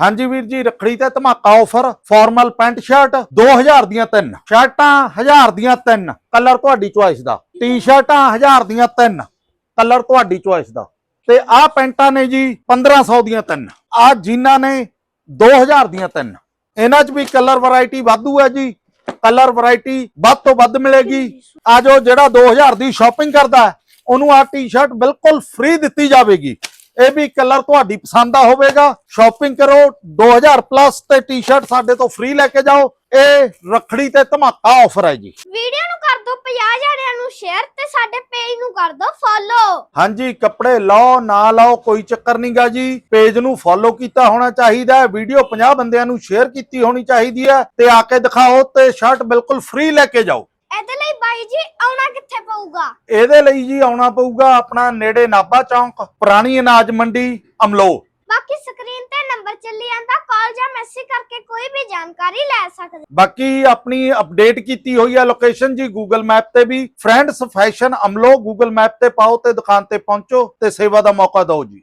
ਹਾਂਜੀ ਵੀਰ ਜੀ, ਰਖੜੀ ਤੇ ਧਮਾਕਾ ਆਫਰ ਫਾਰਮਲ ਪੈਂਟ ਸ਼ਰਟ 2000 ਦੀਆਂ ਤਿੰਨ। ਸ਼ਰਟਾਂ 1000 ਦੀਆਂ ਤਿੰਨ। ਕਲਰ ਤੁਹਾਡੀ ਚੁਆਇਸ ਦਾ। ਟੀ-ਸ਼ਰਟਾਂ 1000 ਦੀਆਂ ਤਿੰਨ। ਕਲਰ ਤੁਹਾਡੀ ਚੁਆਇਸ ਦਾ। ਤੇ ਆਹ ਪੈਂਟਾਂ ਨੇ ਜੀ 1500 ਦੀਆਂ ਤਿੰਨ। ਆਹ ਜੀਨਾਂ ਨੇ 2000 ਦੀਆਂ ਤਿੰਨ। ਇਹਨਾਂ 'ਚ ਵੀ ਕਲਰ ਵੈਰਾਈਟੀ ਵਾਧੂ ਹੈ ਜੀ। ਕਲਰ ਵੈਰਾਈਟੀ ਵੱਧ ਤੋਂ ਵੱਧ ਮਿਲੇਗੀ। ਆ ਜੋ ਜਿਹੜਾ 2000 ਦੀ ਸ਼ਾਪਿੰਗ ਕਰਦਾ ਉਹਨੂੰ ਆ ਟੀ-ਸ਼ਰਟ ਬਿਲਕੁਲ ਫ੍ਰੀ ਦਿੱਤੀ ਜਾਵੇਗੀ। ਇਹ ਵੀ ਕਲਰ ਤੁਹਾਡੀ ਪਸੰਦ ਦਾ ਹੋਵੇਗਾ। ਸ਼ਾਪਿੰਗ ਕਰੋ 2000 ਪਲੱਸ ਤੇ ਟੀ-ਸ਼ਰਟ ਸਾਡੇ ਤੋਂ ਫ੍ਰੀ ਲੈ ਕੇ ਜਾਓ। ਇਹ ਰੱਖੜੀ ਤੇ ਧਮਾਕਾ ਆਫਰ ਹੈ ਜੀ। ਵੀਡੀਓ ਨੂੰ ਕਰ ਦਿਓ 50 ਜਣਿਆਂ ਨੂੰ ਸ਼ੇਅਰ ਤੇ ਸਾਡੇ ਪੇਜ ਨੂੰ ਕਰ ਦਿਓ ਫੋਲੋ ਹਾਂਜੀ ਕੱਪੜੇ ਲਾਓ ਨਾ ਲਾਓ ਕੋਈ ਚੱਕਰ ਨਹੀਂਗਾ ਜੀ। ਪੇਜ ਨੂੰ ਫੋਲੋ ਕੀਤਾ ਹੋਣਾ ਚਾਹੀਦਾ ਹੈ। ਵੀਡੀਓ 50 ਬੰਦਿਆਂ ਨੂੰ ਸ਼ੇਅਰ ਕੀਤੀ ਹੋਣੀ ਚਾਹੀਦੀ ਹੈ। ਤੇ ਆ ਕੇ ਦਿਖਾਓ ਤੇ ਸ਼ਰਟ ਬਿਲਕੁਲ ਫ੍ਰੀ ਲੈ ਕੇ ਜਾਓ। ਬਾਈ ਜੀ ਆਉਣਾ ਕਿੱਥੇ ਪਊਗਾ? ਇਹਦੇ ਲਈ ਜੀ ਆਉਣਾ ਪਊਗਾ ਆਪਣਾ ਨੇੜੇ ਨਾਭਾ ਚੌਂਕ ਪੁਰਾਣੀ ਅਨਾਜ ਮੰਡੀ ਅਮਲੋ। ਬਾਕੀ ਸਕਰੀਨ ਤੇ ਨੰਬਰ ਚੱਲੀ ਜਾਂਦਾ ਕਾਲ ਜਾਂ ਮੈਸੇਜ ਕਰਕੇ ਕੋਈ ਵੀ ਜਾਣਕਾਰੀ ਲੈ ਸਕਦੇ ਬਾਕੀ ਆਪਣੀ ਅਪਡੇਟ ਕੀਤੀ ਹੋਈ ਹੈ ਲੋਕੇਸ਼ਨ ਜੀ ਗੂਗਲ ਮੈਪ ਤੇ ਵੀ। Friends fashion Amloh Google map ਤੇ ਪਾਓ ਤੇ ਦੁਕਾਨ ਤੇ ਪਹੁੰਚੋ ਤੇ ਸੇਵਾ ਦਾ ਮੌਕਾ ਦਿਓ ਜੀ।